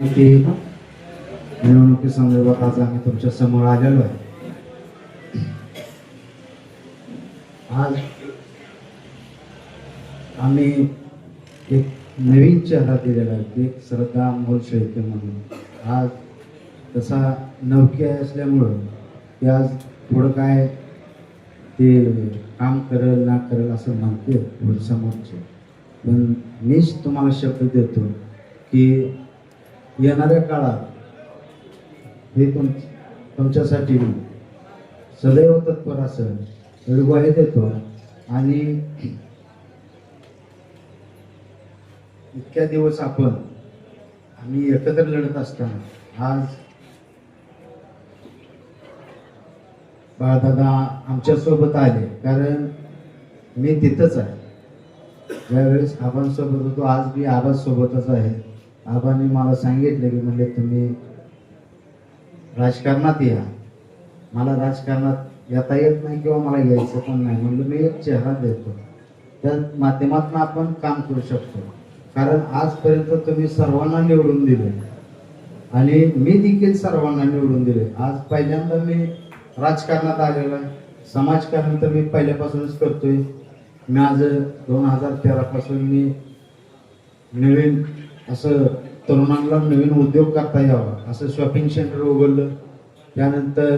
की निवडणुकीसंदर्भात आज आम्ही तुमच्यासमोर आलेलो आहे. आज आम्ही एक नवीन चेहरा दिलेला आहे एक श्रद्धा अमोल शेळके म्हणून. आज तसा नवकी असल्यामुळं की आज पुढं काय ते काम करेल ना करेल असं म्हणते पुढे समोरचे. पण मीच तुम्हाला शब्द देतो की येणाऱ्या काळात हे तुम तुमच्यासाठी सदैव तत्पर असं एवढी ग्वाही देतो आणि इतक्या दिवस आपण आम्ही एकत्र लढत असताना आज बाळदादा आमच्यासोबत आले कारण मी तिथंच आहे. ज्यावेळेस आबांसोबत होतो आज मी आबासोबतच आहे. आबांनी मला सांगितलं की म्हणजे तुम्ही राजकारणात या. मला राजकारणात येता येत नाही किंवा मला यायचं पण नाही. म्हणलं मी एक चेहरा देतो. त्या माध्यमातून आपण काम करू शकतो. कारण आजपर्यंत तुम्ही सर्वांना निवडून दिले. आणि मी देखील सर्वांना निवडून दिले. आज पहिल्यांदा मी राजकारणात आलेलो आहे. समाजकारण तर मी पहिल्यापासूनच करतोय. माझं दोन हजार तेरापासून मी नवीन असं तरुणांना नवीन उद्योग करता यावा असं शॉपिंग सेंटर उघडलं. त्यानंतर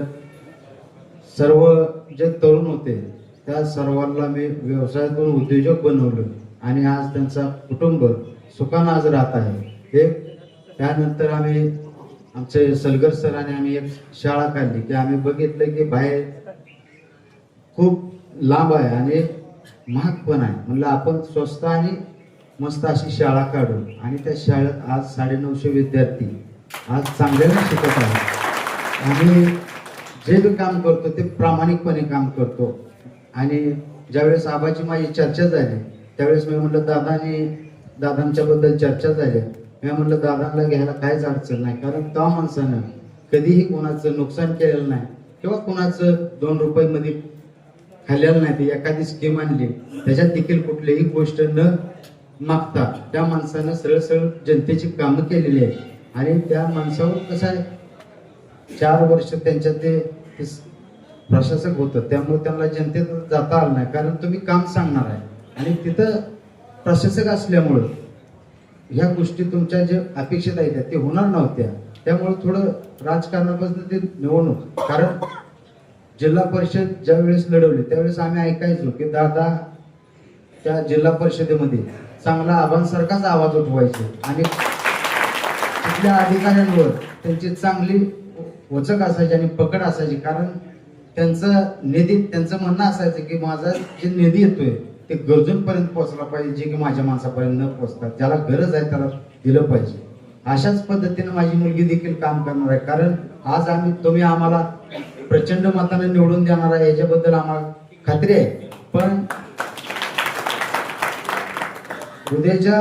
सर्व जे तरुण होते त्या सर्वांना मी व्यवसायातून उद्योजक बनवलं. आणि आज त्यांचा कुटुंब सुखानं आज राहत आहे. हे त्यानंतर आम्ही आमचे सलगर सरांनी आम्ही एक शाळा काढली की आम्ही बघितलं की बाहेर खूप लांब आहे आणि महाग पण आहे. म्हणलं आपण स्वस्त आणि मस्त अशी शाळा काढू आणि त्या शाळेत आज साडेनऊशे विद्यार्थी आज चांगल्याने शिकत आहेत. आणि जे बी काम करतो ते प्रामाणिकपणे काम करतो. आणि ज्यावेळेस आबाची माझी चर्चा झाली त्यावेळेस मी म्हटलं दादानी दादांच्याबद्दल चर्चा झाली. मी म्हटलं दादांना घ्यायला काहीच अडचण नाही कारण त्या माणसानं कधीही कोणाचं नुकसान केलेलं नाही किंवा कोणाचं दोन रुपयामध्ये खाल्लेलं नाही ते एखादी स्कीम आणली त्याच्यात देखील कुठलीही गोष्ट न मागता त्या माणसानं सरळ सरळ जनतेची कामं केलेली आहेत. आणि त्या माणसावर कसं आहे? चार वर्ष त्यांच्या ते प्रशासक होतं. त्यामुळे त्यांना जनतेत जाता आलं नाही. कारण तुम्ही काम सांगणार आहे. आणि तिथं प्रशासक असल्यामुळं ह्या गोष्टी तुमच्या जे अपेक्षित आहेत ते होणार नव्हत्या. त्यामुळे थोडं राजकारणापासून ते निवडणूक. कारण जिल्हा परिषद ज्या वेळेस लढवली त्यावेळेस आम्ही ऐकायचो की दादा त्या जिल्हा परिषदेमध्ये चांगला आबांसारखाच आवाज उठवायचे. आणि तिथल्या अधिकाऱ्यांवर त्यांची चांगली वचक असायची आणि पकड असायची. कारण त्यांचं निधी त्यांचं म्हणणं असायचं की माझा जे निधी येतोय ते गरजूंपर्यंत पोहोचला पाहिजे जे की माझ्या माणसापर्यंत न पोहोचतात ज्याला गरज आहे त्याला दिलं पाहिजे. अशाच पद्धतीने माझी मुलगी देखील काम करणार आहे. कारण आज आम्ही तुम्ही आम्हाला प्रचंड मताने निवडून देणार आहे याच्याबद्दल आम्हाला खात्री आहे. पण उद्याच्या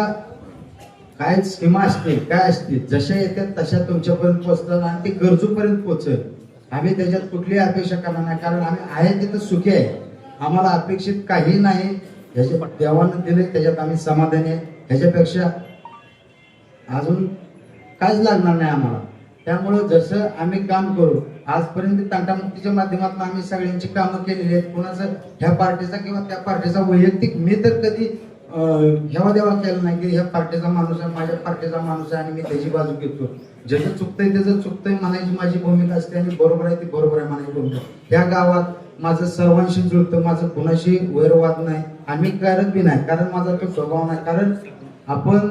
काय स्कीमा असतील काय असतील जशा येतात तशा तुमच्यापर्यंत पोहोचतात आणि ते गरजूपर्यंत पोहोचेल. आम्ही त्याच्यात कुठलीही अपेक्षा करणार नाही कारण आम्ही आहे तिथं सुखी आहे. आम्हाला अपेक्षित काही नाही. ह्याच्या देवानं दिले त्याच्यात आम्ही समाधानी आहे. ह्याच्यापेक्षा अजून काहीच लागणार नाही आम्हाला. त्यामुळं जसं आम्ही काम करू आजपर्यंत तांटामुक्तीच्या माध्यमातून आम्ही सगळ्यांची कामं केलेली आहेत. कोणाचं ह्या पार्टीचा किंवा त्या पार्टीचा वैयक्तिक मी तर कधी ह्यावा देवा केला नाही की ह्या पार्टीचा माणूस आहे माझ्या पार्टीचा माणूस आहे आणि मी त्याची बाजू घेतो ज्याचं चुकतंय त्याचं चुकतंय म्हणायची माझी भूमिका असते आणि बरोबर आहे ती बरोबर आहे म्हणायची भूमिका. ह्या गावात माझं सर्वांशी जुळतं माझं कुणाशी वैरवाद नाही आम्ही करत बी नाही कारण माझा तो स्वभाव नाही. कारण आपण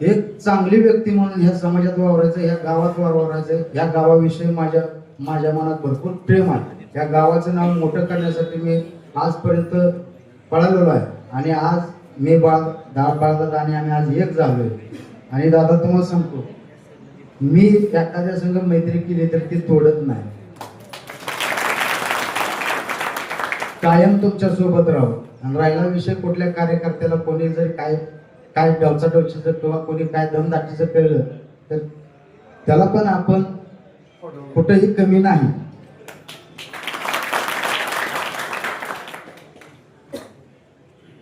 एक चांगली व्यक्ती म्हणून ह्या समाजात वावरायचं ह्या गावात वावरायचं ह्या गावाविषयी माझ्या माझ्या मनात भरपूर प्रेम आहे. या गावाचं नाव मोठं करण्यासाठी मी आजपर्यंत पळालेलो आहे. आणि आज मी बाळ दा बाळदादा आणि आम्ही आज एक झालोय. आणि दादा तुम्हाला सांगतो मी एखाद्या संघ मैत्री केली तर ती तोडत नाही. कायम तुमच्यासोबत राहू. आणि राहिला विषय कुठल्या कार्यकर्त्याला कोणी जर काय काय डवचा डवचीचं किंवा कोणी काय दमदाटीचं केलं तर त्याला पण आपण कुठंही कमी नाही.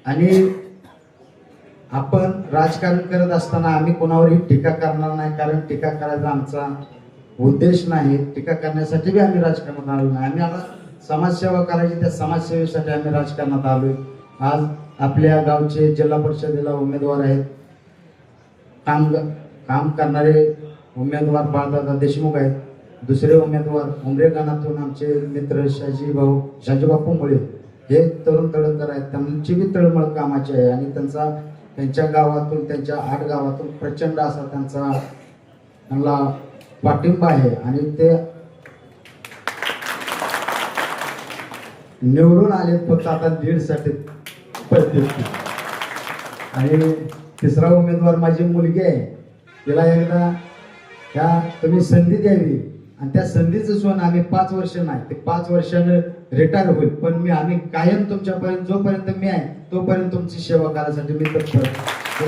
आणि आपण राजकारण करत असताना आम्ही कोणावरही टीका करणार नाही कारण टीका करायचा आमचा उद्देश नाही. टीका करण्यासाठी बी आम्ही राजकारणात आलो नाही. आम्ही आता समाजसेवा करायची त्या समाजसेवेसाठी आम्ही राजकारणात आलोय. आज आपल्या गावचे जिल्हा परिषदेला उमेदवार आहेत. काम काम करणारे उमेदवार बाळदादा देशमुख आहेत. दुसरे उमेदवार उमरे आमचे मित्र शाजी भाऊ शाजीबापू मुळे. हे तरुण तळणदार आहेत. त्यांची बी तळमळ कामाची आहे. आणि त्यांचा त्यांच्या गावातून त्यांच्या आठ गावातून प्रचंड असा त्यांचा त्यांना पाठिंबा आहे. आणि ते निवडून आले फक्त आता दीडसाठी. आणि तिसरा उमेदवार माझी मुलगी आहे. तिला एकदा त्या तुम्ही संधी द्यावी. आणि त्या संधीचं सोन आम्ही पाच वर्ष नाही ते पाच वर्षानं रिटायर होईल. पण मी आम्ही कायम तुमच्यापर्यंत जोपर्यंत मी आहे तोपर्यंत तुमची सेवा करायसाठी मी तत्पर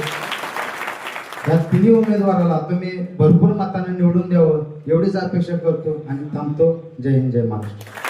या तिन्ही उमेदवाराला तुम्ही भरपूर मताने निवडून द्यावं एवढीच अपेक्षा करतो आणि थांबतो. जय हिंद जय महाराष्ट्र.